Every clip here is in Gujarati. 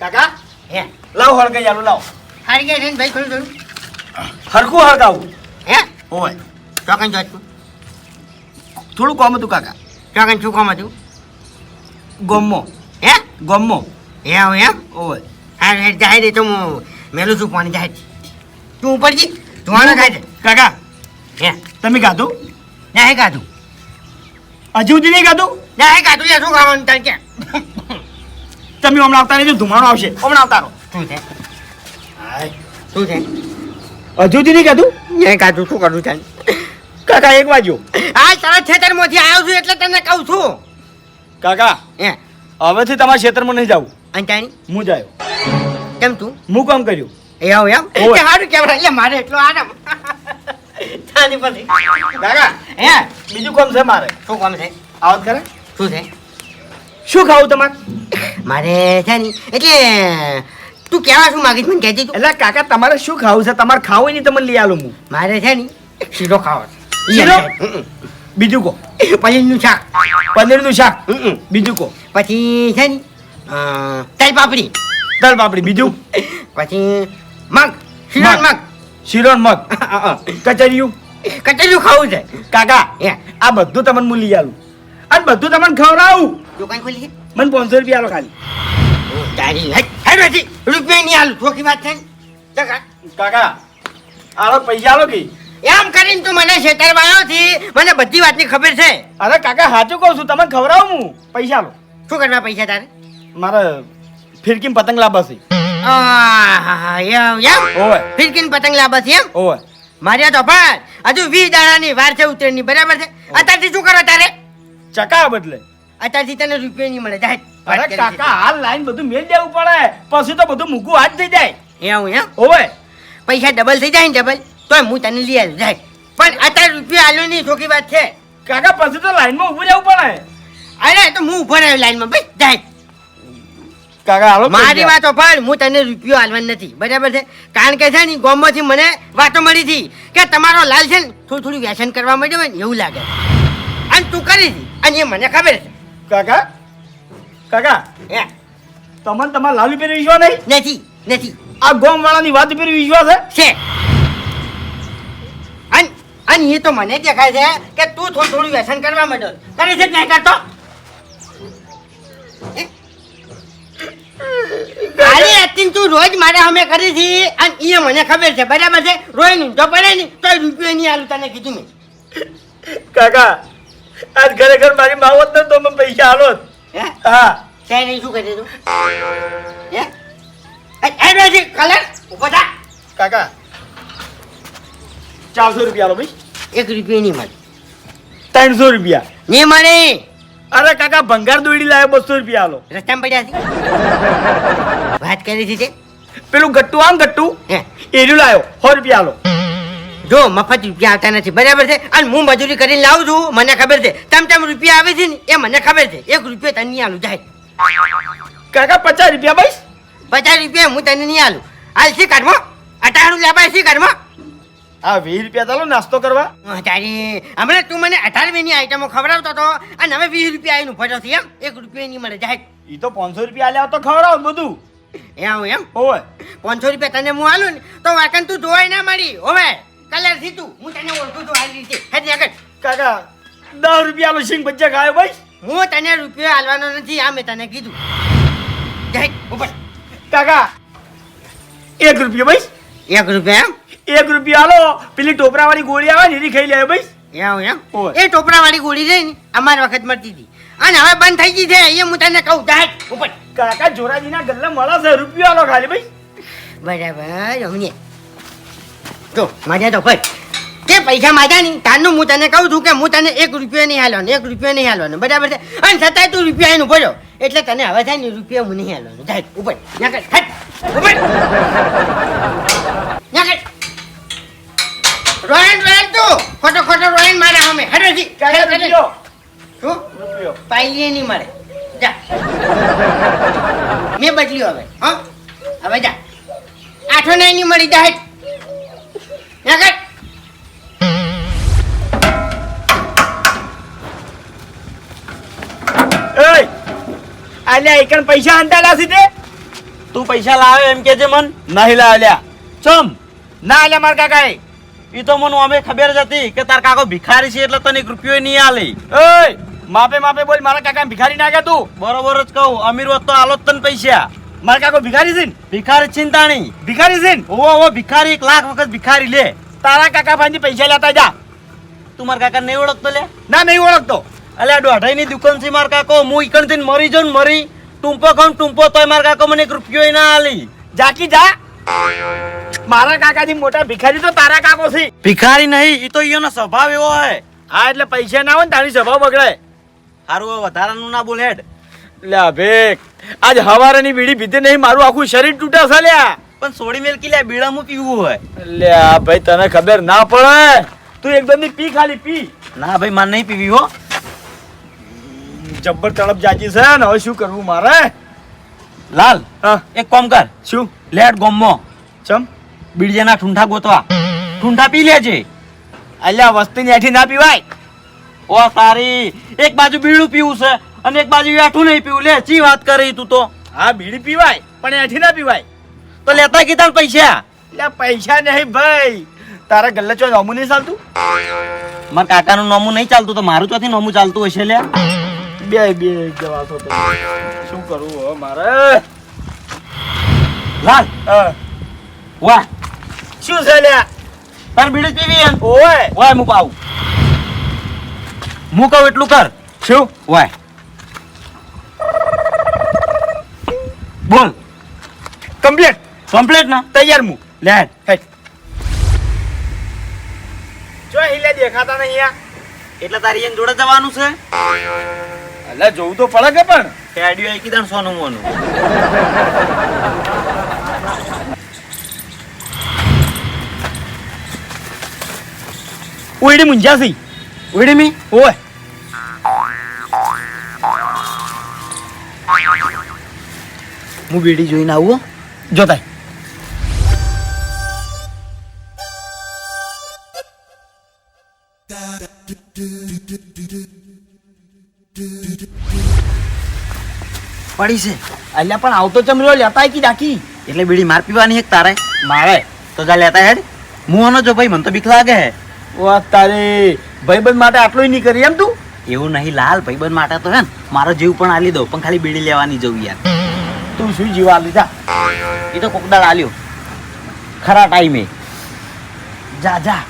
કાકા? હે. લાવ હળગાઈ આલું લાવ. હારી ગયા છે ને ભાઈ થોડું થોડું હરખું હળગાવું? હે? ઓય ચોકન તું થોડું કોમ હતું કાકા. ચોકન શું કોમ હતું? ગોમો હે? ગોમો હે આવું એમ ઓય. હા જાહેર રે તો હું મેલું છું પાણી જાય. તું ઉપર જી ધોવાનો ખાય કાકા હે. તમે ગાધું? ના હે કાધું હજુ સુધી નહીં ગાધું? ના હે યા શું ખાવાનું તાર કે તમે હમણાં આવતા રહેજો ધુમાડો આવશે. હમણાં આવતા રહો. શું છે શું છે હજુ સુધી નહીં ગાધું હે કાધું શું કરું તાર કાકા એક વાગ્યો આ તારા ખેતરમાંથી આવ્યો છું એટલે તને કહું છું. કાકા હે. હવેથી તમારા ક્ષેત્રમાં નહીં જવું. અંતાણી હું જાયો. કેમ તું? હું કામ કર્યું? એ આવું એમ? એટલે સારું કેમ એટલે મારે એટલો આરામ. ચાલી પછી. કાકા હે. બીજું કામ છે મારે. શું કામ છે? આવત કરે? શું છે? શું ખાવું તમારે? મારે છે ને એટલે તું કેવા શું માગીશ મને કહેતી એટલે કાકા તમારે શું ખાવું છે? તમારે ખાવું નહીં તમને લઈ આલું હું. મારે છે ને શીરો ખાવો છે. શીરો? બીજું કહો. પનીરનું શાક. પનીરનું શાક. બીજું કહો. પછી છે ને તલ પાપડી. તલ પાપડી બીજું? પછી મગ. શીરો મગ. શીરો મગ. કચરિયું? કચરિયું ખાવું છે. કાકા આ બધું તમને હું લઈ આલું. અને બધું તમને ખવડાવું. દુકાન ખોલી છે? મને પાંચસો રૂપિયા આલો ખાલી. તારી હેડ હેડ રૂપિયા નહીં આલું. ચોખી વાત છે કાકા આલો પૈસા આલો કે? એમ કરીને તું મને થી મને બધી વાતની ખબર છે. અરે કાકા સાચું કહું છું તમને ખવડાવું હું? પૈસા આલો. શું કરવા પૈસા તારે? મારે ફિરકી પતંગ લાવવા છે. ફિરકીન પતંગ લાવવા છે એમ? ઓવે. મારે તો ભાઈ હજુ વીસ દાડાની વાર છે ઉત્તરની બરાબર છે? અત્યારથી શું કરો તારે? ચકા બદલે. અત્યારથી તને રૂપિયા નહીં મળે. જાય અરે કાકા હાલ લાઈન બધું મેળ દેવું પડે. પછી તો બધું મૂકું હાથ થઈ જાય. એવું એમ? ઓવે પૈસા ડબલ થઈ જાય ને ડબલ તો હું તને લઈ આવી જાય પણ અત્યારે રૂપિયા આલો નહીં છોકી વાત છે. કાકા પછી તો લાઈનમાં ઊભું રહેવું પડે. અરે તો હું ઊભો રહ્યો લાઈનમાં ભાઈ જાય કાકા હાલો મારી વાતો પણ હું તને રૂપિયો આલવાનો નથી. બરાબર છે? કારણ કે છે ને ગોમમાંથી મને વાતો મળી હતી કે તમારો લાલ છે ને થોડું થોડું વ્યસન કરવા માંડ્યો હોય ને એવું લાગે. અને તું કરી હતી. અને એ મને ખબર છે. કાકા? કાકા? હે, તમને તમારા લાલુ પર વિશ્વાસ નહીં? નથી નથી. આ ગોમ વાળાની વાત પર વિશ્વાસ છે છે. અને અને એ તો મને દેખાય છે કે તું થોડું થોડું વ્યસન કરવા માંડો. કરે છે નહીં કરતો? હે? આલી તું રોજ મારે અમે કરી હતી અને એ મને ખબર છે. બરાબર છે? રોઈ નહીં તો પડે નહીં તો રૂપિયો નહીં આલું તને કીધું મેં. કાકા આજ ખરેખર મારી માવત ને તો મને પૈસા આલો હે? નહીં શું કરી તું હે? એ કલર ઊભો થા. કાકા ચારસો રૂપિયા આલો ભાઈ. એક રૂપિયા નહીં મળે. ત્રણસો રૂપિયા. નહીં મળે. અરે કાકા ભંગાર દોડી લાવ્યો બસો રૂપિયા આલો. રસ્તામાં પડ્યા છે. વાત કરી છે? પેલું ગટ્ટુ આમ ગટ્ટુ? હે. એર્યું લાવ્યો સો રૂપિયા આલો. જો મફત રૂપિયા આવતા નથી બરાબર છે? અને હું મજૂરી કરીને લાવું છું મને ખબર છે. તમ તમ રૂપિયા આવે છે ને એ મને ખબર છે. એક રૂપિયો તને નહીં આલું જાય. કાકા પચાસ રૂપિયા ભાઈ પચાસ રૂપિયા હું તને નહીં આલું. હાલ શી કાઢમાં અટાણું લાભાય શી કાઢમાં હા વીસ રૂપિયા ચાલો નાસ્તો કરવા. તારી હમણાં તું મને અઢારમીની આઈટમો ખવડાવતો હતો અને હવે વીસ રૂપિયા આવીને ઊભો છે એમ? એક રૂપિયા નહીં મળે જાય. એ તો પાંચસો રૂપિયા આલ્યા તો ખવડાવ બધું. એમ એમ? હોય પાંચસો રૂપિયા તને હું આલું ને તો વાકન તું જોવાય ના મળી હવે. કલર તું હું તને ઓળખું છું આ રીતે. હેડ આગળ. કાકા દસ રૂપિયા આલો સિંગ બચ્ચા ખાયો ભાઈ? હું તને રૂપિયો આલવાનો નથી આ મેં તને કીધું. જાય ઉપર. કાકા એક રૂપિયા ભાઈ. એક રૂપિયા એક રૂપિયા આલો. પેલી ટોપરા વાળી ગોળી આવે ને એની ખાઈ લે ભાઈ. એમ એમ? એ એ ટોપરાવાળી ગોળી રહી ને અમાર વખત મળતી હતી. અને હવે બંધ થઈ ગઈ છે. એ હું તને કહું જાય ઉપર. કાકા જોરાજીના ગલ્લા મળે છે. રૂપિયા આલો ખાલી ભાઈ. બરાબર અમને. જો માજા તો ભાઈ તે પૈસા માજા નહીં? તારનું હું તને કહું છું કે હું તને એક રૂપિયો નહીં હાલવાનો એક રૂપિયો નહીં હાલવાનો બરાબર છે? અને છતાંય તું રૂપિયા એનું ભર્યો એટલે તને હવે થાય ને રૂપિયા હું નહીં હાલવાનો જાય ઉપર રોયન રોયન તું. ખોટો ખોટો રોયન મારે અમે હરેજી શું? પાઈલીએ નહીં મળે. જા. મેં બદલ્યું હવે. હા? હવે જા. આઠો નહીં મળી જાય. આલ્યા એકણ પૈસા અંતાડા છે તે? પૈસા લાવે એમ કે છે મન? નહીં લાવ્યા ચમ? ના, આલ્યા, માર કાકા એ તો મને અમે ખબર જ હતી કે તાર કાકો ભિખારી છે એટલે તને એક રૂપિયો નહીં આલે. ઓય માપે માપે બોલ, મારા કાકા ભિખારી ના કે તું? બરોબર જ કહું, અમીર હોત તો આલો જ તને પૈસા. મારા કાકો ભિખારી છે ને? ભિખારી ચિંતાણી. ભિખારી છે ને? ઓવો ભિખારી એક લાખ વખત ભિખારી લે. તારા કાકા ભાઈ પૈસા લેતા જા. તું મારા કાકા નહીં ઓળખતો લે? ના નહીં ઓળખતો. અલ્યા દોઢાઈ ની દુકાન છે મારા કાકો. હું ઈકણથી મરી જાઉં ને મરી. ટૂંપો ખાઉં ટૂંપો તોય મારા કાકો મને એક રૂપિયો ના આલી. જાકી જા. મારા કાકાજી મોટા ભિખારી તો તારા કાકો છે. ભિખારી નહીં એ તો એનો સ્વભાવ એવો હોય. હા એટલે પૈસા ના હોય ને તારી સ્વભાવ બગડે હારું વધારાનું ના બોલ હેડ. લે ભેક. આજ હવારની બીડી પીધે નહીં મારું આખું શરીર તૂટે છે લ્યા પણ સોડી મેલકી લે બીડામાં પીવું હોય. લ્યા ભાઈ તને ખબર ના પડે. તું એકદમની પી ખાલી પી. ના ભાઈ મારે નહીં પીવી હો. જબ્બર તળપ જાજી છે ને હવે શું કરવું મારે? લાલ હા. એક કામ કર. શું? લેટ ગોમો ચમ? બીડિયાના ઠુંઠા ગોતવા. ઠુંઠા પી લેજે. અલ્યા વસ્તીની એઠી ના પીવાય. ઓ તારી એક બાજુ બીડું પીવું છે. અને એક બાજુ એઠું નહીં પીવું. લે ચી વાત કરી તું તો? હા બીડી પીવાય પણ એઠી ના પીવાય. તો લેતા કીધા પૈસા? લે પૈસા નહીં ભાઈ. તારા ગલ્લે ચો નોમું નહીં ચાલતું? મારા કાકાનું નોમું નહીં ચાલતું તો મારું ચોથી નોમું ચાલતું હશે લે. બે બે જવા તો. શું કરવું હો મારે? લાલ. વાહ. શું છે લ્યા તાર બીડી પીવી એમ ઓય. પાઉં હું કહું એટલું કર. શું? વાય બોલ. કમ્પ્લીટ. કમ્પ્લીટ ના? તૈયાર મુ. લે. હેટ જો હિલે દેખાતા નહીં યા એટલે તારી એમ જોડે જવાનું છે? એટલે જોવું તો પડે કે પણ? રેડિયો એક કીધા સોનું મોનું. ઉડી મુંજાસી. ઉડી મી? ઓય. હું બીડી જોઈને આવું જોતા પડી છે. અલ્યા પણ આવતો ચમરો લેતા કી ડાકી? એટલે બીડી માર પીવાની એક તારે. મારે? તો જા લેતા હેડ. હું જો ભાઈ મને તો બીક લાગે હે. વા તારે. ભાઈબંધ માટે આટલું નહીં કરી એમ તું? એવું નહીં લાલ ભાઈબંધ માટે તો હે ને મારો જીવ પણ આલી દઉં પણ ખાલી બીડી લેવાની જવું યાર. તું શું જીવા લીધા એ તો કોકદાળ આલ્યો ખરા ટાઈમે જા જા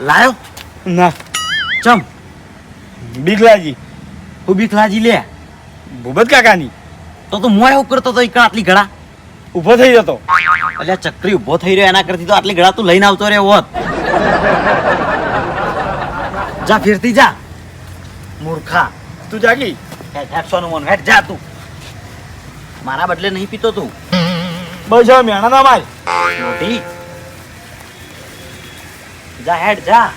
લાયો ના ચમ. બીગલાજી હું બિકલાજી લે. ભૂપત કાકાની. તો તો મોય એવું કરતો તો ઈકણ આટલી ઘડા ઊભો થઈ જતો. એટલે ચક્રી ઊભો થઈ રહ્યો એના કરતી તો આટલી ઘડા તું લઈને આવતો રહ્યો હોત. જા ફેરતી જા. મૂર્ખા. તું જાગી? હેઠ સોનું મોનું હેઠ જા તું. મારા બદલે નહીં પીતો તું. બસ મેણા ના માર. મોટી. જા હેઠ જા.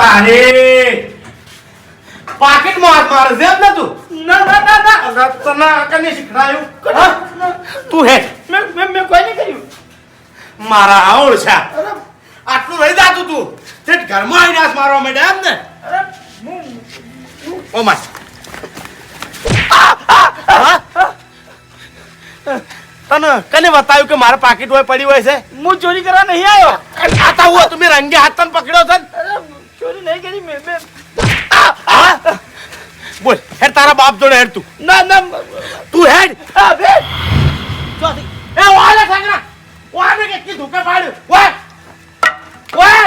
તારે. પાકીટ માર માર છે ને તું. ના ના ના ના. તને કને શીખડાયું તું હે મેં મેં મેં કોઈ નહીં કર્યું. મારા આવળ છે. આટલું રહી જાતું તું. તે ઘરમાં આવીને હાથ મારવા માંડ્યા એમ ને. ઓ માસ તને કને બતાવ્યું કે મારા પાકીટ હોય પડી હોય છે? હું ચોરી કરવા નહીં આવ્યો. આતા હું તમે રંગે હાથ તને પકડ્યો છે ને? અરે ચોરી નહીં કરી મેં મેં બોલ હેડ તારા બાપ જોડે હેડ તું. ના ના તું હેડ. આ બે ચોથી. એ વાલે ઠાકરા. વાલે કે કી ધોકે પાડ્યું. ઓય ઓય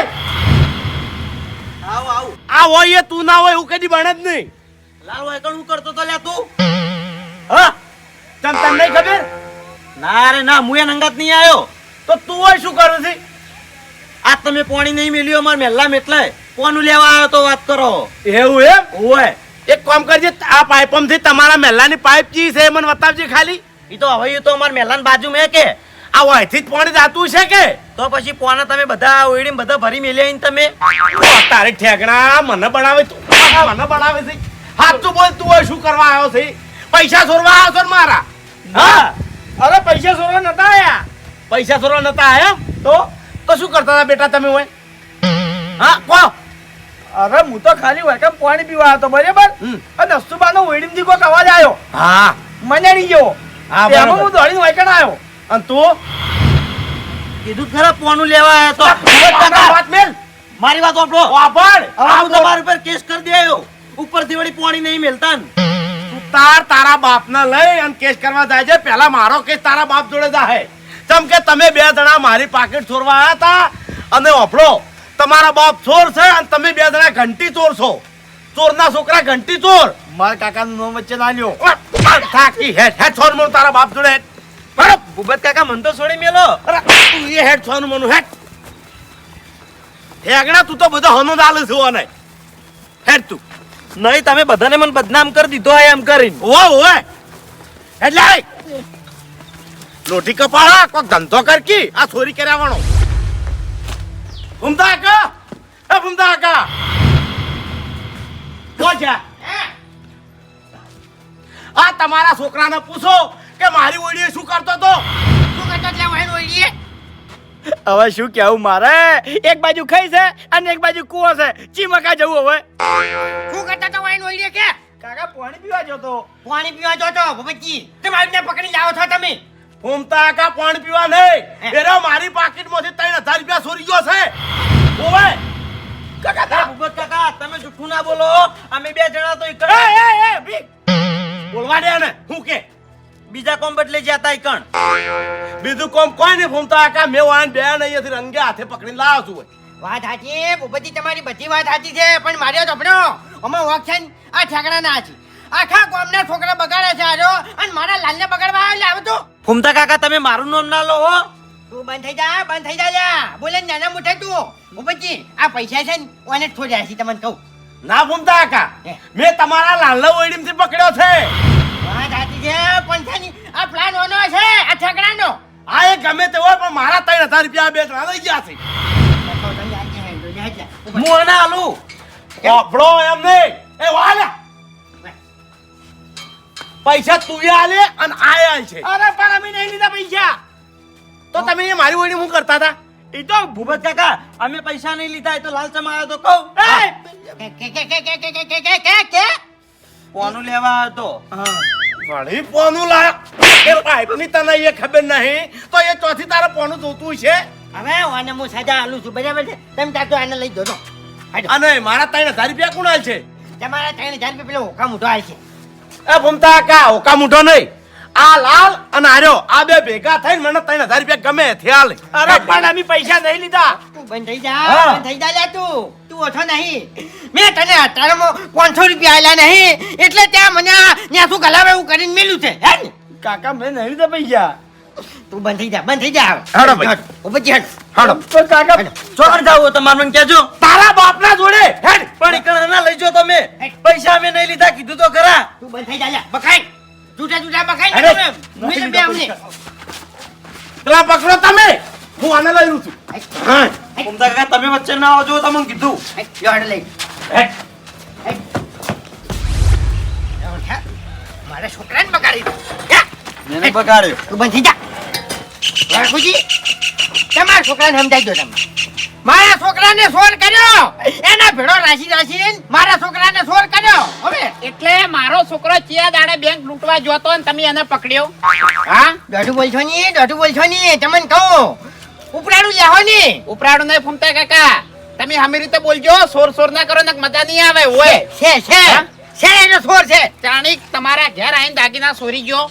આવ આવ. આ હોય એ તું ના હોય એવું કદી બને જ નહીં. લાલ વાય કણ હું કરતો તો લ્યા તું. હા? તને તને નહીં ખબર? ના રે ના મુએ નંગાત નહીં આવ્યો તો તું હોય શું કરું છે? આ તમે પાણી નહીં મેલ્યું અમાર મહેલા એટલે કોનું લેવા આવ્યો તો વાત કરો? એવું એમ? હોય એક કામ કરજે આ પાઇપમથી તમારા મહેલાની પાઇપ જી છે મને બતાવજે ખાલી. એ તો હવે તો અમારા મહેલાન બાજુ મેં કે. આ વાયથી જ પાણી જાતું છે કે? તો પછી પોણા તમે બધા ઓયડીને બધા ભરી મેલ્યા તમે? તારે ઠેકણા મને બનાવે તું. મને બનાવે છે. હાથું બોલ તું શું કરવા આવ્યો છે? પૈસા સોરવા આવ્યો છો મારા? હા. અરે પૈસા સોરવા નતા આયા. પૈસા સોરવા નતા આયા તો? તો શું કરતા હતા બેટા તમે હોય? હા કહો અરે હું તો ખાલી વેલકમ પાણી પીવા હતો બરાબર. અને નસુબાનો થી કોક અવાજ આવ્યો? હા. મને નહીં ગયો. હા, બરાબર. હું દોડીને વેકણ આવ્યો. અને તું? કીધું ખરા પોનું લેવા આવ્યો તો. વાત મેલ. મારી વાત આપણો વાપર હવે હું તમારા ઉપર કેસ કરી દેયો ઉપરથી વળી પોણી નહીં મેલતા. તું તાર તારા બાપને લઈ અને કેસ કરવા જાય છે. પહેલા મારો કેસ તારા બાપ જોડે જાય ચમ કે તમે બે જણા મારી પાકેટ ચોરવા આવ્યા હતા અને ઓફળો તમારા બાપ ચોર છે અને તમે બે જણા ઘંટી ચોર છો. ચોરના છોકરા ઘંટી ચોર. મારા કાકાનું નામ વચ્ચે ના લ્યો. થાકી હેઠ હેઠ છોર મનું તારા બાપ જોડે. બરાબર? ભૂપત કાકા મન તો છોડી મેલો. અરે, તું એ હેડ છોર મનું હેઠ. હેગડા તું તો બધો હનો ચાલે છે ઓને. હેઠ તું. નહીં તમે બધાને મને બદનામ કરી દીધો હોય એમ કરીને. ઓ ઓય એટલે. લોટી કપાળા કોક ધંધો કરકી આ ચોરી કર્યાવાનો ભૂમતા એ ભૂમતા કા કોણ છે. આ તમારા છોકરાને પૂછો કે મારી ઓળીએ શું કરતો તો શું કરતો એટલે વાયન ઓળીએ? હવે શું કેવું મારે? એક બાજુ ખાઈ છે અને એક બાજુ કૂવો છે. ચીમકા જવું હવે. શું કરતો તો વાયન ઓળીએ કે? કાકા પાણી પીવા જતો. પાણી પીવા જો તો ભગતજી તમે આવીને પકડી લાવો છો તમે. ભૂમતા કા પાણી પીવા નહીં. એરો મારી પાકીટમાંથી ત્રણ હજાર રૂપિયા સોરી ગયો છે. ઓવે કાકા ભૂપત કાકા તમે જુઠ્ઠું ના બોલો. અમે બે જણા તો એ ઈકણ એ એ. બોલવા દે ને હું કે? બીજા કોમ બદલે જતા કણ બીજું કોમ કોઈ નહીં ફૂમતા કા મેં વાન બે અહીંયાથી રંગે હાથે પકડીને લાવ છું વાત સાચી ભૂપતજી તમારી બધી વાત સાચી છે પણ માર્યો ચોપડો અમાર વાક છે આ ઠેકડા ના છે. આખા ગામના છોકરા બગાડે છે આજો અને મારા લાલને બગાડવા આવ્યો લાવ તું. ફૂમતા કાકા તમે મારું નામ ના લો હો. તું બંધ થઈ જા બંધ થઈ જા લ્યા બોલે નાના મોટા તું. ભૂપતજી આ પૈસા છે ને ઓને છોડ્યા છે તમને કહું. ના ફૂમતા કા હે. મેં તમારા લાલના ઓઈડીમથી પકડ્યો છે. વાત સાચી છે પણ છે ને આ પ્લાન ઓનો છે આ ઠકડાનો. આ એ ગમે તે હોય પણ મારા ત્રણ હજાર રૂપિયા બે ત્રણ લઈ ગયા છે. હું આલુ? ઓફળો એમ નહીં. એ વાલ્યા પૈસા તું આલે અને આ આલ છે અરે પણ અમે નહીં લીધા પૈસા તો તમે એ મારી ઓઈડી હું કરતા હતા એ તો ભૂપત કાકા અમે પૈસા નહીં લીધા એ તો લાલચમાં આવ્યો તો કહું! કે કે કે કે કે કે કે કે કે કે કોનું લેવા આવ્યો તો વળી પોનું લાયક એ પાઇપની તને એ ખબર નહીં તો એ ચોથી તારે પોનું જોતું છે હવે ઓને હું સજા આલું છું બરાબર છે તમે તાર તો આને લઈ દો તો અને મારા ત્રણ હજાર રૂપિયા કોણ આલ છે તમારા ત્રણ હજાર રૂપિયા પેલો હોકા મોટો આવે છે એ ભૂમતા કા ઓકા મૂઠો નહીં. આ લાલ અને આર્યો આ બે ભેગા થઈને મને ત્રણ હજાર રૂપિયા ગમે થયા આલે અરે પણ અમે પૈસા નહીં લીધા. તું બંધ થઈ જા બંધ થઈ જા તું. તું ઓછો નહીં. મેં તને અઠારમાં પાંચસો રૂપિયા આલ્યા નહીં. એટલે ત્યાં મને ત્યાં શું ગલાવે એવું કરીને મેલું છે હે ને? કાકા મેં નહીં લીધા પૈસા. તું બંધ થઈ જા બંધ થઈ જા. હાડો હેડો ભાઈ. ઓ પછી હાડો. તો કાકા ચોકડ જાવ તમારે મને કહેજો. તારા બાપના જોડે હેડ પણ ઈકણ ના લઈ જો તમે. પૈસા અમે નહીં લીધા કીધું તો ખરા. તું બંધ થઈ જા બખાઈ. જૂઠા જૂઠા બખાઈ ને. મુઈ બે અમને. પેલા પકડો તમે. હું આને લઈ લઉં છું. હા. ફૂમતા કાકા તમે વચ્ચે ના આવજો તમને કીધું. લ્યો લઈ. મારા છોકરાને બગાડી દો હે? બગાડ્યો. તું બંધ થઈ જા. રાખુજી તમારા છોકરાને સમજાવી દો તમે. મારા છોકરાને સોર કર્યો. એના ભેડો રાશી રાશી મારા છોકરાને સોર કર્યો. હવે એટલે મારો છોકરો ચિયા દાડે બેંક લૂંટવા જોતો ને તમે એને પકડ્યો. હા? દોઢું બોલશો ની દોઢું બોલશો ની તમને કહું. ઉપરાડું લેહો ની. ઉપરાડું નહીં ફૂમતા કાકા. તમે હમી રીતે બોલજો સોર સોર ના કરો ને મજા નહીં આવે ઓય. છે છે છે એનો સોર છે. ચાણીક તમારા ઘેર આવીને દાગીના સોરી ગયો.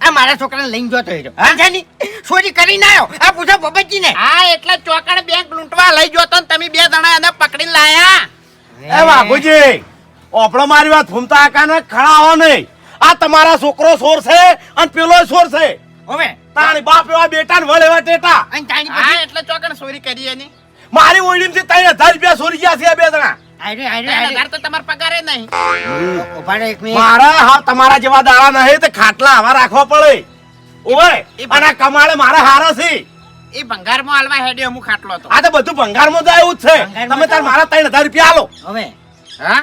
આ મારા છોકરાને લઈને જોતો હતો હા ની ચોરી કરીને આવ્યો આ પૂછો બબજી ને હા એટલે ચોકડ બેંક લૂંટવા લઈ જોતો ને તમે બે જણા એને પકડીને લાયા. એ બાબુજી ઓપડો મારી વાત ફૂમતા આકાને ખડા હો નહીં. આ તમારા છોકરો સોર છે અને પેલો સોર છે. હવે. તાણી બાપ એવા બેટા ને વળે એવા ટેટા. અને તાણી હા એટલે ચોકડ ચોરી કરી એની મારી ઓળીમથી ત્રણ હજાર રૂપિયા ચોરી ગયા છે બે જણા. મારા હા તમારા જેવા દાડા નહીં તે ખાટલા આવા રાખવા પડે. ઓય અને આ મારા હારા છે. એ ભંગારમાં હાલવા હેડ્યો હું ખાટલો હતો. આ તો બધું ભંગારમાં તો આવ્યું જ છે. તમે તાર મારા ત્રણ હજાર રૂપિયા આલો. હવે. હા?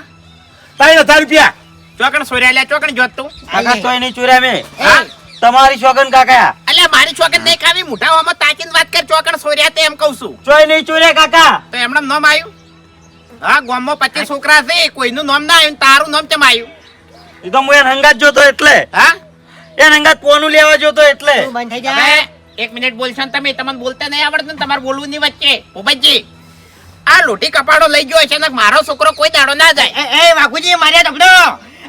ત્રણ હજાર રૂપિયા. ચોકણ સોર્યા લ્યા ચોકણ જોત તું. કાકા નહીં ચોર્યા મેં તમારી ચોકન કાકા. અલ્યા મારી ચોકન નહીં ખાવી મોઢામાં તાકીને વાત કર ચોકણ સોર્યા તે એમ કહું છું. ચોય નહીં ચોર્યા કાકા. તો એમણે નામ આવ્યું હા ગામમાં પચીસ છોકરા છે કોઈનું નામ ના આવ્યું તારું નામ કેમ આવ્યું? એ તો હું એને હંગાત જોતો એટલે. હા? એને હંગાત કોનું લેવા જોતો એટલે. બંધ થઈ હવે એક મિનિટ બોલશો ને તમે તમને બોલતા નહીં આવડતું ને તમારે બોલવું નહીં વચ્ચે. ભૂપતજી આ લોટી કપાડો લઈ ગયો છે ને મારો છોકરો કોઈ દાડો ના જાય. એ એ વાઘુજી મારે તમને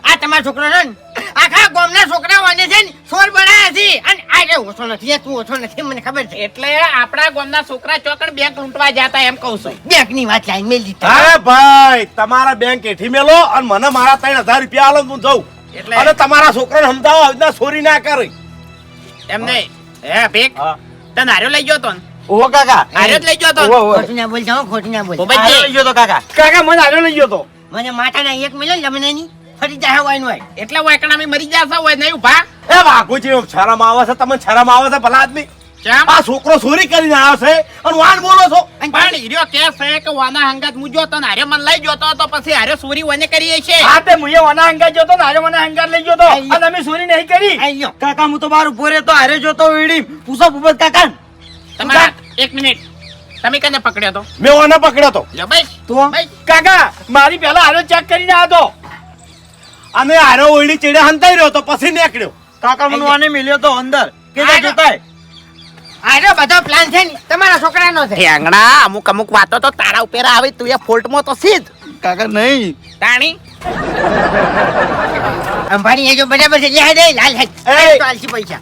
આ તમારો છોકરો છે ને. આખા ગામના છોકરાઓને છે ને સોર બનાયા છે. અને આ ઓછો નથી તું ઓછો નથી મને ખબર છે. એટલે આપણા ગામના છોકરા ચોકડ બેંક લૂંટવા જતા એમ કહું છું. બેંકની વાત લાઈન મેલ દીધી અરે ભાઈ તમારા બેંક એઠી મેલો અને મને મારા ત્રણ હજાર રૂપિયા આલો હું જઉં. એટલે- અને તમારા છોકરાને સમજાવો આવી ચોરી ના કરે. એમ નહીં. હે ભીખ? તને હાર્યો લઈ ગયો તો ઓ કાકા. હાર્યો જ લઈ ગયો તો. ખોટું ના બોલ જાઓ ખોટું ના બોલ. આયો લઈ ગયો તો કાકા. કાકા મને આગળ લઈ ગયો તો. મને માથાના એક મિલો લમને ની ફરી જાય વાયનું હોય એટલે વાયકણ અમે મરી જાય હોય નહીં ઊભા એ વાઘુજી શરમ આવે છે તમને શરમ આવે છે ભલા આદમી? કેમ? આ છોકરો ચોરી કરીને આવ્યો છે અને વાન બોલો છો? પણ હીરો કે છે કે વાના હંગાત મુ જોતો ને હારે મન લઈ જોતો તો પછી હારે ચોરી વને કરીએ છે હા તે મુએ વાના હંગાત જોતો ને હારે મને હંગાત લઈ ગયો તો આઈ. અને અમે ચોરી નહીં કરી. આયો કાકા હું તો બાર ઊભો રહેતો હારે જોતો વીડી પૂછો ભૂપત કાકા. તમારા એક મિનિટ. તમે કને પકડ્યો તો? મેં ઓને પકડ્યો તો. લે ભાઈ તો? કાકા મારી પહેલા હારે ચેક કરીને આવ્યો અને હારે ઓળી ચીડે હંતાઈ રહ્યો તો પછી નીકળ્યો. કાકા મને આને મિલ્યો તો અંદર. કે. જોતાય. આનો બધો પ્લાન છે ને તમારા છોકરાનો છે. ઠેંગણા અમુક અમુક વાતો તો તારા ઉપર આવે તું એ ફોલ્ટમાં તો સીધ. કાકા નહીં. તાણી. અંબાણી એ જો બરાબર છે લે દે લાલ હે તો આલસી પૈસા.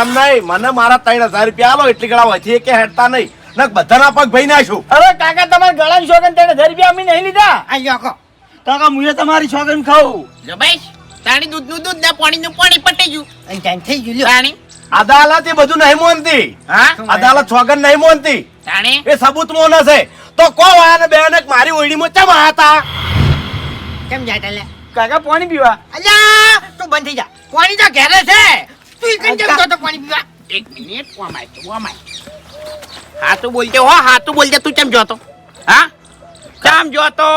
એમ નહીં મને મારા ત્રણ હજાર રૂપિયા આલો એટલી ગળા વધી કે હેડતા નહીં. નક બધાના પગ ભાઈ નાખ્યું અરે કાકા તમારા ગળાની શોખન તેને હજાર રૂપિયા અમે નહીં લીધા. આયો કો કાકા મુએ તમારી શોગન ખાવું લ્યો બસ દૂધનું દૂધ ને પાણીનું પાણી પટી ગયું. અને ટાઈમ થઈ ગયું લ્યો. તાણી? અદાલત એ બધું નહીં મોનતી. હા? અદાલત છોગન નહીં મોનતી. તાણી? એ સબૂત મોન હશે તો કો વાને બેન મારી ઓયડીમાં ચમ આયા હતા? કેમ જાતા લે કાકા પાણી પીવા. અલ્યા તું બંધ થઈ જા. પાણી તો ઘેરે છે. તું ઈકન કેમ તો પાણી પીવા? એક મિનિટ ઓમાય તું ઓમાય હા તું બોલતે હો હા તું બોલજે. તું કેમ જોતો? હા? કેમ જોતો?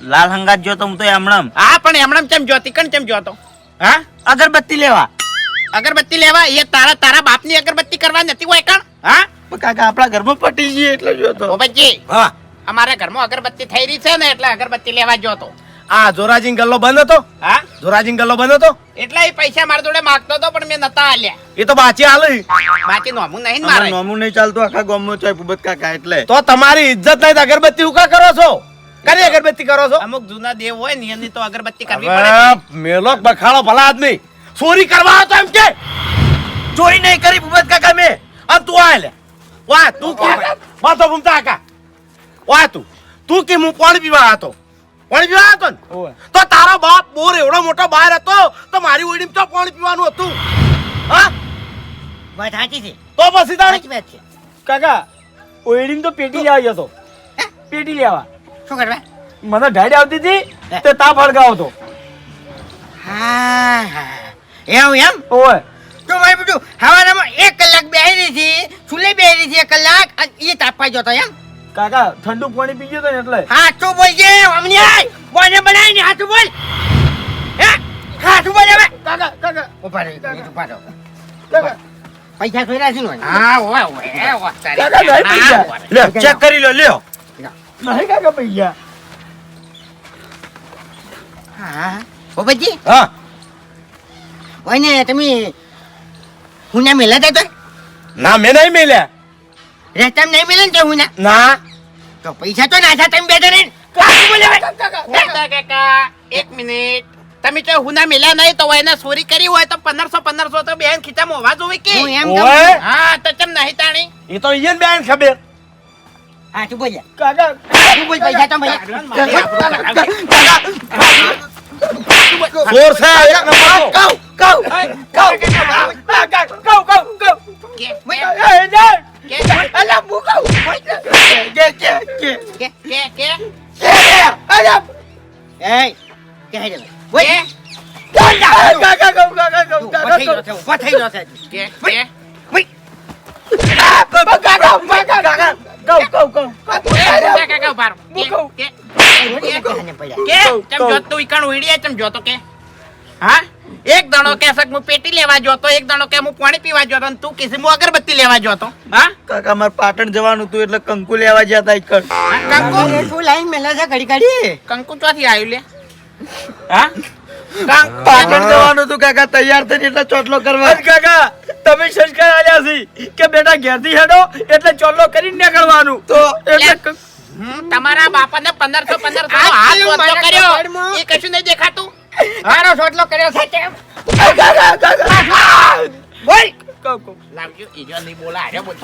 લાલ હંગાત જોતો હું તો એમણમ. હા પણ એમણમ કેમ જોતી? કણ કેમ જોતો? હા? અગરબત્તી લેવા. અગરબત્તી લેવા? એ તારા તારા બાપની અગરબત્તી કરવા નથી હોય કણ? હા? પણ કાકા આપણા ઘરમાં પટી જઈએ એટલે જોતો. ઓ બચ્ચી હા. અમારા ઘરમાં અગરબત્તી થઈ રહી છે ને એટલે અગરબત્તી લેવા જોતો. આ જોરાજી ગલ્લો બંધ હતો? હા? જોરાજી ગલ્લો બંધ હતો? એટલે એ પૈસા મારા જોડે માંગતો હતો પણ મેં નતા આલ્યા. એ તો બાચી હાલ બાકી નોમું નહીં મારે. નોમું નહીં ચાલતું આખા ગામમાં ચાય પુબત કાકા એટલે. તો તમારી ઇજ્જત નહીં અગરબત્તી ઉકા કરો છો? કરી અગરબત્તી કરો છો? અમુક જૂના દેવ હોય ને એની તો અગરબત્તી કરવી પડે. મેલો બખાડો ભલા આદમી. ચોરી કરવા તો એમ કે. ચોરી નહીં કરી ભૂપત કાકા મેં. આ તું આ લે. વાહ તું કે? વાતો ભૂમતા કાકા. વાહ તું. તું કે હું કોણ પીવા હતો કોણ પીવા હતો ને? તો તારો બાપ બોર એવડો મોટો બહાર હતો તો મારી ઓડીમ તો કોણ પીવાનું હતું? હા? વાત સાચી છે. તો પછી તારી કાકા ઓયડીમ તો પેટી લેવા ગયો હતો પેટી લેવા. શું કરવા? મને ઢાડી આવતી હતી તે તાપ હળગાવો હતો. હા હા એવું એમ? ઓય. તો મારી બધું હવાનામાં એક કલાક બેહી હતી ચૂલે બેહી હતી એક કલાક અને એ તાપવા જતો એમ? કાકા ઠંડુ પાણી પી ગયો હતો ને એટલે. હાચું બોલજે અમને બોને બનાવીને હાથું બોલ. હે? હાથું બોલ હવે. કાકા કાકા. ઊભા રહો, ઊભા રહો. કાકા. પૈસા જોઈ છે ને હા ઓય ઓય ઓય તારી કાકા, નહીં પૈસા. હા, ઓય. લ્યો ચેક કરી લો લ્યો. નહીં કાકા પૈસા હા બાબાજી હા ઓય ને તમે હું ના મેલા તા તો ના મેં નહીં મેલ્યા રહેતા નહીં મેલે ને તો હું ના ના તો પૈસા તો ના થા તમે બે જણે હાચું બોલ હવે. ખોટા કાકા એક મિનિટ તમે કે હુના મેલા નહીં તો એને ચોરી કરી હોય તો પંદરસો પંદરસો તો બેન ખીચામાં હોવા જોવે કે હું એમ કહું હા તો ચમ નહીં તાણી એ તો ઈયન બેન ખબર હા ચૂપ બોલ્યા કાકા ચૂપ બોલ પૈસા તો ભાઈ ફોર્સ હે એક નંબર કો કો કો કાકા કો કો કો કે એ દે કે અલા મુ કો કે કે કે કે કે કે અલા એ કે હે બોલ કાકા કાકા કાકા કાકા કાકા કાકા કાકા કાકા કાકા કાકા કાકા કાકા કાકા તું ચમ જોતો કે? હા? એક દણો કે સક હું પેટી લેવા જોતો એક દણો કે હું પાણી પીવા જોતો તું કિસી હું અગરબત્તી લેવા જોતો. હા? કાકા મારે પાટણ જવાનું હતું એટલે કંકુ લેવા જતા હતા કંકુ? અરે, લાઈન મેલા છે ઘડી ઘડી. કંકુ ચોથી આવ્યું લે? હા? પાટણ જવાનું હતું કાકા તૈયાર થઈને એટલે ચોટલો કરવા. કાકા તમે સંસ્કાર આલ્યા છે કે બેટા ઘેરથી હેડો એટલે ચોટલો કરીને નીકળવાનું. તો એટલે તમારા બાપાને પંદરસો પંદરસો આ હાથ કેવું કર્યો. એ કશું નહીં દેખાતું. તારો છોટલો કર્યો. કાકા કાકા બોલ. કહું કહું લાવજો ઈજો નહીં બોલા હારે બોલ.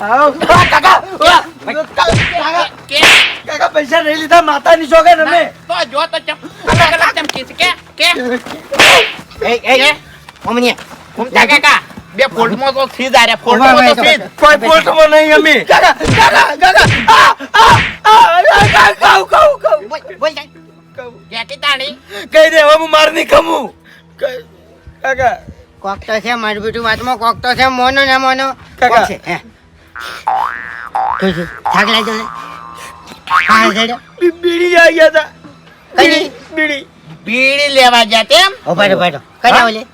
કાકા કાકા પૈસા નહીં લીધા માતાની અમે. તો જો તો ચમ અલગ અલગ ચમ કે કે એ એ એ કાકા. બે ફોલ્ટમાં તો આરે ઊભા ફોલ્ટમાં તો ભાઈ, સીધ કોઈ પોસ્ટમાં નહીં અમે. કાકા કાકા કાકા આ આ આ કાકા કહું કહું કહું બોલ બોલ જા. જેકી તાણી. કઈ દે હવે હું માર નહીં ખમું. કાકા. કોક તો છે મારું બેટું વાતમાં કોક તો છે મોનો ને મોનો. કાકા. છે હે? થાક લાગ્યો ને? હા જડો બીડી આવી ગયા તા કઈ બીડી. બીડી લેવા જા તેમ? ઓ રહો, ઊભા કઈ ના કના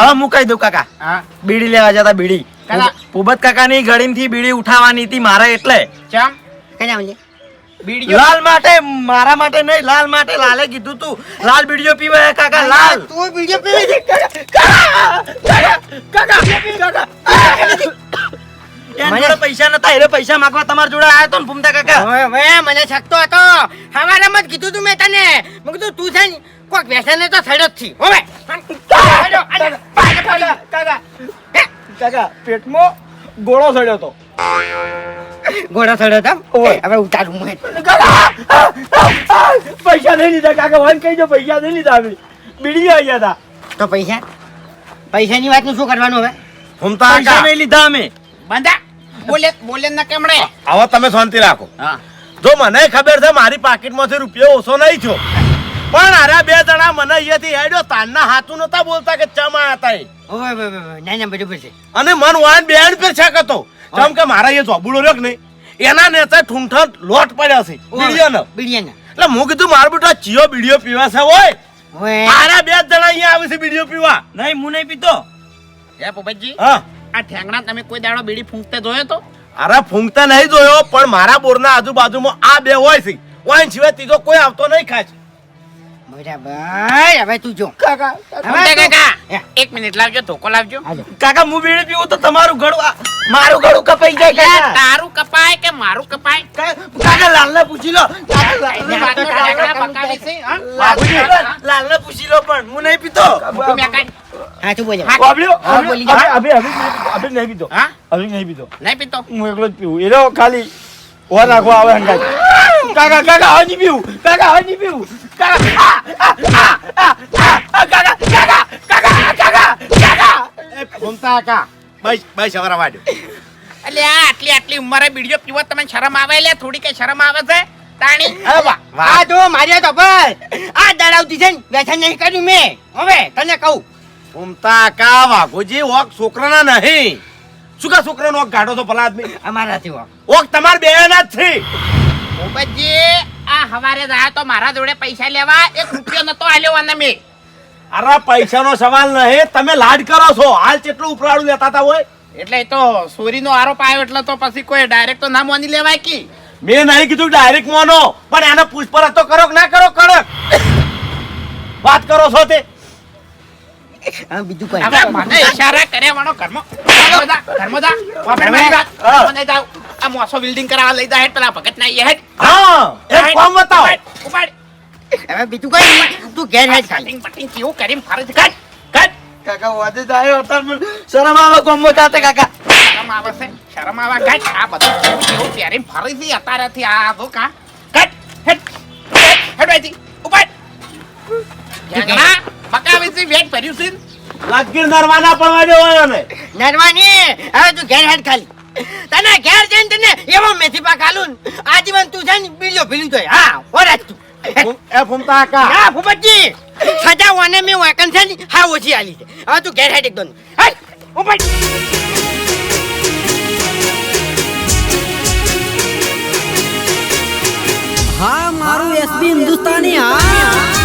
હવે મુકાઈ દઉં કાકા હા. બીડી લેવા જતા બીડી. કાકા. પુબત કાકાની ગળીમથી બીડી ઉઠાવવાની હતી મારે એટલે. ચમ? બીડીઓ લાલ માટે મારા માટે નહીં લાલ માટે લાલે કીધું તું. લાલ બીડીઓ પીવે કાકા લાલ. તું બીડીઓ પીવે છે? એના જોડે પૈસા નતા એને પૈસા માંગવા તમારા જોડે આયો તો ને ભૂમતા કાકા. હવે હવે મને શકતો હતો. હવારે મત કીધું તું મેં તને. મેં કીધું તું છે કોક વ્યસને તો થયો જ છી. હવે. હેડો, અને પાછળ પડી. કાકા કાકા પેટમાં ગોળો સડ્યો તો? હતો ઓય. હવે ઉતારું હું પૈસા નહીં લીધા કાકા વાન કહી દો પૈસા નહીં લીધા અમે. બીડી આવી ગયા હતા. તો પૈસા? પૈસાની વાતનું શું કરવાનું હવે? ઘૂમતા પૈસા કાકા નહીં લીધા અમે. બંધા. બોલે બોલે ના કેમડે હવે તમે શાંતિ રાખો. જો મને ખબર છે મારી પાકીટમાંથી રૂપિયો ઓછો નહીં છો પણ અરે બે જણા મને અહીંયાથી હેડ્યો તાનના હાથું નતા બોલતા કે ચમા હતા એ. ઓય ઓય, ઓય, ઓય, ના ના બરોબર છે. અને મન વાન બેન પર છેક હતો. કેમ કે મારા એ જોબુડો રહ્યો કે નહીં? એના નેતા ઠૂંઠણ લોટ પડ્યા છે બીડીઓનો બીડિયાનો એટલે હું કીધું મારું બેટા ચિયો બીડિયો પીવા છે હોય ઓય. મારા બે જણા અહીંયા આવે છે બીડિયો પીવા. નહીં હું નહીં પીતો. એ પોપટજી. હા. આ ઠેંગણા તમે કોઈ દાડો બીડી ફૂંકતે જોયો તો? અરે ફૂંકતા નહીં જોયો, પણ મારા બોરના આજુબાજુમાં આ બે હોય છે. વાઈન સિવાય ત્રીજો કોઈ આવતો નહીં ખાચ બરાબર હવે તું જો. કાકા કાકા. એક મિનિટ લાવજો ધોકો લાવજો. કાકા હું બીડી પીવું તો તમારું ગળું મારું ગળું કપાઈ જાય તારું કપાય કે મારું કપાય? કાકા લાલને પૂછી લો. લાલને- એની પૂછી લો પણ હું નહીં પીતો. હા તું બોલે. અભી- અભી- અભી- નહીં પીતો. હા? અભી નહીં પીતો. નહીં પીતો? હું એકલો જ પીવું. એ ખાલી. ઓર નાખવા આવે હંગાઈ કાકા કાકા નહીં પીવું કાકા નહીં પીવું કાકા કાકા કાકા કાકા કાકા કાકા ઘૂમતા કા બસ બસ હવે વાડ્યો એટલે આ આટલી આટલી ઉંમરે બીડીઓ પીવો તમે શરમ આવે લે થોડી કઈ શરમ આવે છે? તાણી. આ જો માર્યા તો બસ આ દડાવતી છે ને વ્યસન નહીં કર્યું મેં. હવે તને કહું. ઘૂમતા કા વાઘોજી ઓક છોકરાના નહીં. શું કા છોકરાનો ઓક ગાઢો તો ભલા આદમી? અમારાથી વાહ ઓક તમાર બેના જ છે. ઓબજી આ હવારે રહ્યા તો મારા જોડે પૈસા લેવા. એક રૂપિયો નતો આલ્યો અને મેં. અરે પૈસાનો સવાલ નહીં તમે લાડ કરો છો. હાલ કેટલું ઉપરાળું લેતા તા હોય? એટલે એ તો સોરીનો આરોપ આવ્યો એટલે તો પછી કોઈ ડાયરેક્ટ તો ના માની લેવાય કી? મેં નહીં કીધું ડાયરેક્ટ માનો પણ એને પૂછપરછ તો કરો કે ના કરો કડક? વાત કરો છો તે. બીજું કઈ મને ઈશારા કરે વાળો ઘરમાં. ઘરમાં જા, વાપરે મારી વાત. આ મોસો બિલ્ડિંગ કરાવવા લઈ જાય પેલા ભગત ના હેડ હા એક કામ બતાવો ઉપાડ હવે બીજું કઈ તું ઘેર હેડ ખાલી કટિંગ કેવું કરીને ફરે કાઢ કાઢ કાકા વાદે જાય હતા શરમ આવે ગમો તાતે કાકા શરમ આવે છે શરમ આવે કાઢ આ બધું કેવું કેવું પહેરીને ફરે છે અત્યારેથી આ તો કા કાઢ હેડ હેડ હેડ વાંચી ઉપાડ બકાવી છે વેટ ભર્યું છે લાગીર નરવાના પડવા દે હોય ને નરવાની હવે તું ઘેર હેડ ખાલી. તને ઘેર જઈને તને એવો મેથી પા ને, આજીવન તું છે ને બીજો ભીલું તો હા વરાજ તું. એ ફૂમતા કા હા ભૂપતજી સજા વાને મેં વાકન છે ને હા ઓછી આલી છે. હવે તું ઘેર હેડ એકદમ હેડ ઉપાડ હા મારું એસબી હિન્દુસ્તાની હા.